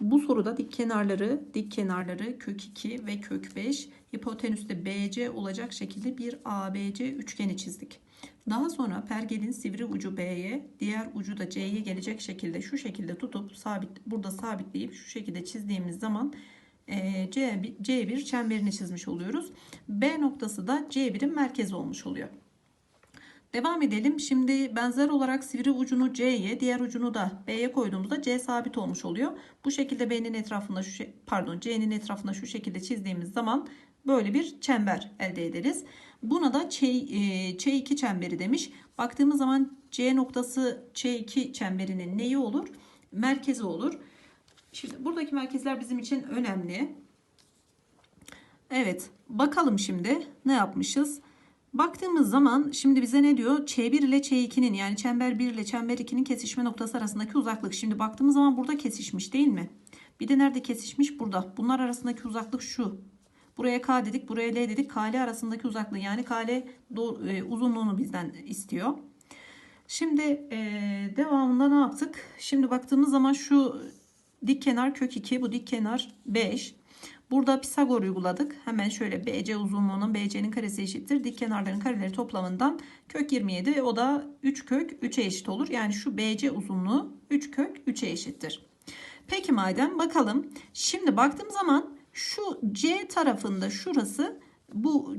Bu soruda dik kenarları, dik kenarları kök 2 ve kök 5 hipotenüste BC olacak şekilde bir ABC üçgeni çizdik. Daha sonra pergelin sivri ucu B'ye, diğer ucu da C'ye gelecek şekilde şu şekilde tutup sabit burada sabitleyip şu şekilde çizdiğimiz zaman e, C, C1 çemberini çizmiş oluyoruz. B noktası da C1'in merkezi olmuş oluyor. Devam edelim. Şimdi benzer olarak sivri ucunu C'ye, diğer ucunu da B'ye koyduğumuzda C sabit olmuş oluyor. Bu şekilde B'nin etrafında şu pardon C'nin etrafında şu şekilde çizdiğimiz zaman böyle bir çember elde ederiz. Buna da Ç, e, Ç2 çemberi demiş. Baktığımız zaman C noktası Ç2 çemberinin neyi olur? Merkezi olur. Şimdi buradaki merkezler bizim için önemli. Evet, bakalım şimdi ne yapmışız? Baktığımız zaman şimdi bize ne diyor? Ç1 ile Ç2'nin yani çember 1 ile çember 2'nin kesişme noktası arasındaki uzaklık. Şimdi baktığımız zaman burada kesişmiş değil mi? Bir de nerede kesişmiş? Burada. Bunlar arasındaki uzaklık şu. Buraya K dedik, buraya L dedik. KL arasındaki uzaklığı yani KL e, uzunluğunu bizden istiyor. Şimdi e, devamında ne yaptık? Şimdi baktığımız zaman şu dik kenar kök 2, bu dik kenar 5. Burada Pisagor uyguladık. Hemen şöyle BC uzunluğunun BC'nin karesi eşittir. Dik kenarların kareleri toplamından kök 27 o da 3 kök 3'e eşit olur. Yani şu BC uzunluğu 3 kök 3'e eşittir. Peki madem bakalım. Şimdi baktığım zaman şu C tarafında şurası bu